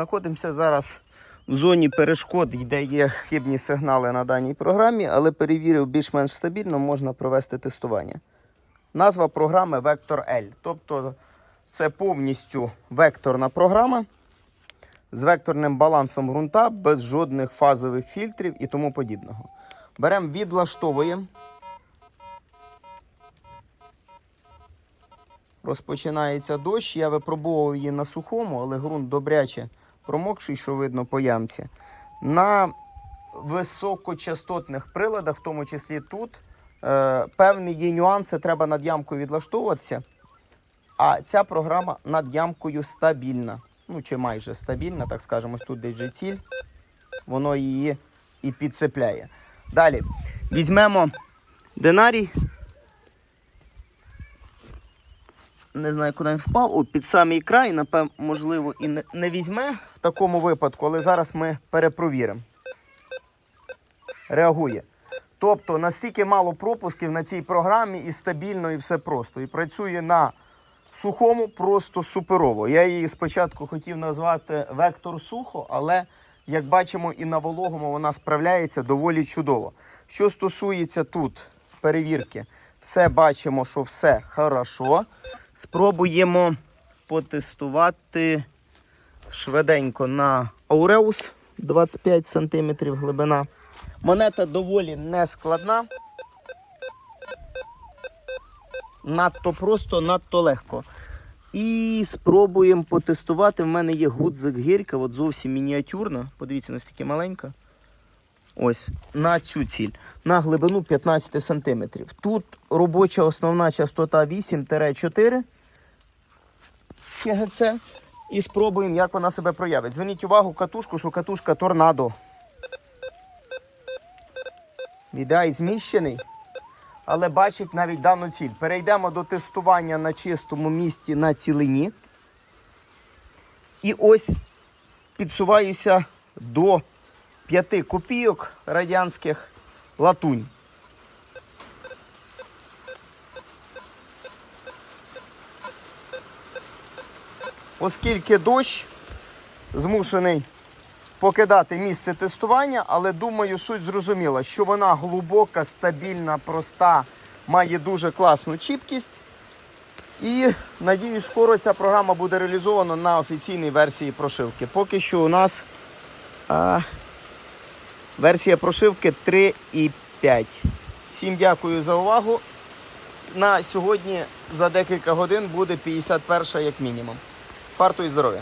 Знаходимося зараз в зоні перешкод, де є хибні сигнали на даній програмі, але перевірив більш-менш стабільно, можна провести тестування. Назва програми Vector L. Тобто це повністю векторна програма з векторним балансом ґрунта, без жодних фазових фільтрів і тому подібного. Беремо, відлаштовуємо. Розпочинається дощ. Я випробовував її на сухому, але ґрунт добряче промокший, що видно по ямці. На високочастотних приладах, в тому числі тут, е, певні є нюанси, треба над ямкою відлаштовуватися. А ця програма над ямкою стабільна. Ну, чи майже стабільна, так скажемо, тут десь вже ціль, воно її і підцепляє. Далі візьмемо динарій. Не знаю, куди він впав. О, під самий край, напевно, можливо, і не, не візьме в такому випадку, але зараз ми перепровіримо. Реагує. Тобто настільки мало пропусків на цій програмі і стабільно, і все просто. І працює на сухому просто суперово. Я її спочатку хотів назвати Вектор сухо, але як бачимо, і на вологому вона справляється доволі чудово. Що стосується тут перевірки, все бачимо, що все хорошо. Спробуємо потестувати швиденько на Aureus 25 см глибина. Монета доволі нескладна. Надто просто, надто легко. І спробуємо потестувати. В мене є гудзик гірка, от зовсім мініатюрна. Подивіться, настільки маленька. Ось на цю ціль. На глибину 15 см. Тут робоча основна частота 8-4 КГЦ. І спробуємо, як вона себе проявить. Зверніть увагу катушку, що катушка торнадо. Відай зміщений, але бачить навіть дану ціль. Перейдемо до тестування на чистому місці на цілині. І ось підсуваюся до 5 копійок радянських латунь. Оскільки дощ змушений покидати місце тестування, але думаю, суть зрозуміла, що вона глибока, стабільна, проста, має дуже класну чіпкість. І надіюсь, скоро ця програма буде реалізована на офіційній версії прошивки. Поки що у нас а, версія прошивки 3.5. Всім дякую за увагу. На сьогодні за декілька годин буде 51 як мінімум. Фарту і здоров'я!